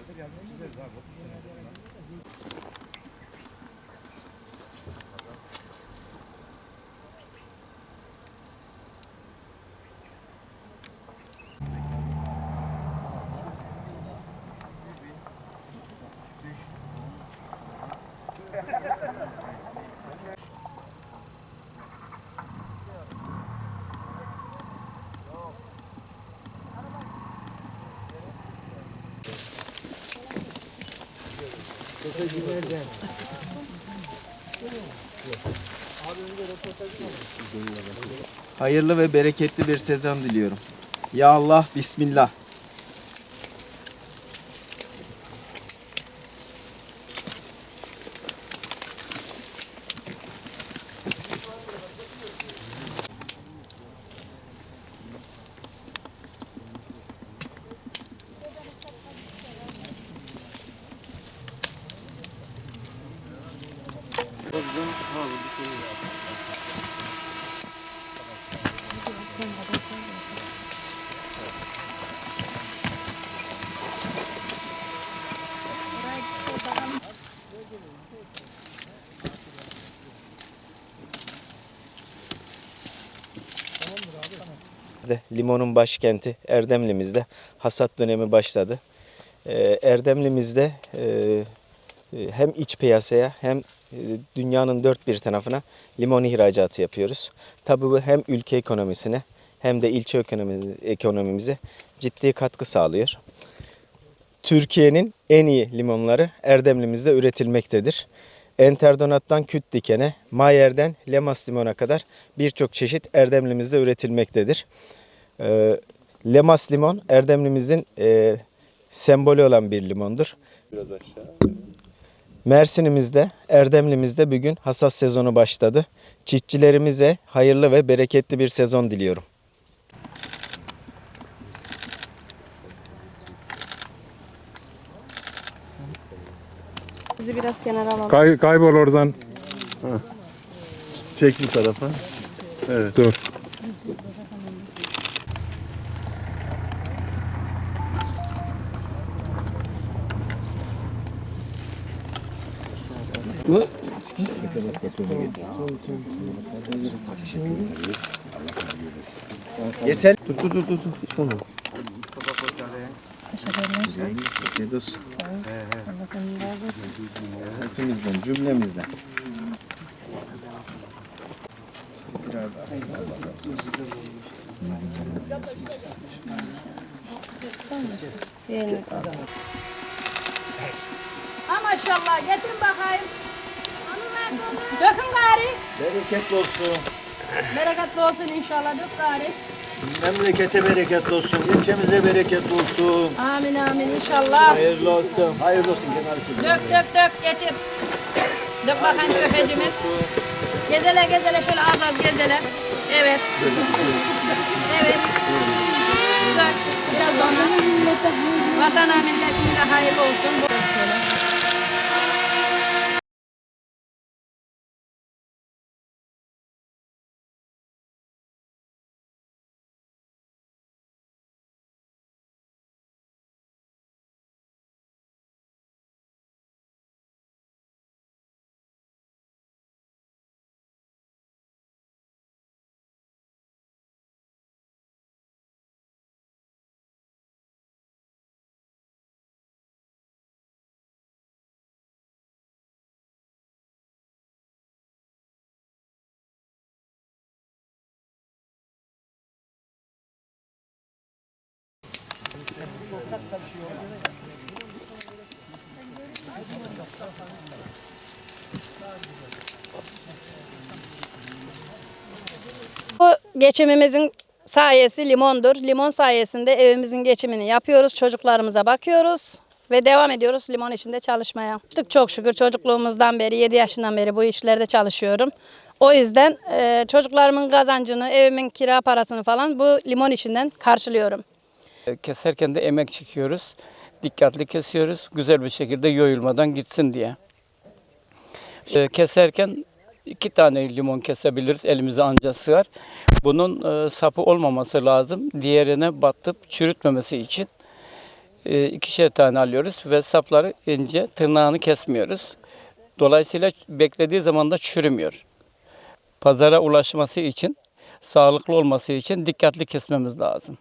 vardır. Yalnız çizeriz abi. Hayırlı ve bereketli bir sezon diliyorum. Ya Allah, Bismillah. De limonun başkenti Erdemli'mizde hasat dönemi başladı. Ee, Erdemli'mizde e, hem iç piyasaya hem e, dünyanın dört bir tarafına limon ihracatı yapıyoruz. Tabii bu hem ülke ekonomisine hem de ilçe ekonomi, ekonomimize ciddi katkı sağlıyor. Türkiye'nin en iyi limonları Erdemli'mizde üretilmektedir. Enterdonat'tan küt dikene, Mayer'den Lemas limona kadar birçok çeşit Erdemli'mizde üretilmektedir. Ee, Lemas limon Erdemli'mizin e, sembolü olan bir limondur. Mersin'imizde, Erdemli'mizde bugün hasat sezonu başladı. Çiftçilerimize hayırlı ve bereketli bir sezon diliyorum. Bizi biraz kenara alalım. Kay, kaybol oradan. Çek bu tarafa. Dur. Yeter. Dur dur dur dur. dur. Hiç olmadı. Afiyet olsun. Hepimizden, cümlemizden. Ha maşallah bakayım. Dökün gari. Bereketli olsun. Bereketli olsun inşallah dök gari. Memlekete bereketli olsun. İlçemize bereketli olsun. Amin amin inşallah. Hayırlı olsun. Hayırlı olsun Kemal Dök dök dök getir. Dök bakayım dökecimiz. Gezele gezele şöyle az az gezele. Evet. Evet. Dök. Biraz ona. Vatana milletimize hayırlı olsun. Bu geçimimizin sayesi limondur. Limon sayesinde evimizin geçimini yapıyoruz. Çocuklarımıza bakıyoruz ve devam ediyoruz limon içinde çalışmaya. Çok şükür çocukluğumuzdan beri 7 yaşından beri bu işlerde çalışıyorum. O yüzden e, çocuklarımın kazancını, evimin kira parasını falan bu limon içinden karşılıyorum. Keserken de emek çekiyoruz. Dikkatli kesiyoruz. Güzel bir şekilde yoyulmadan gitsin diye. Ee, Keserken iki tane limon kesebiliriz. Elimize anca sığar. Bunun e, sapı olmaması lazım. Diğerine battıp çürütmemesi için. e, ikişer tane alıyoruz ve sapları ince tırnağını kesmiyoruz. Dolayısıyla beklediği zaman da çürümüyor. Pazara ulaşması için, sağlıklı olması için dikkatli kesmemiz lazım.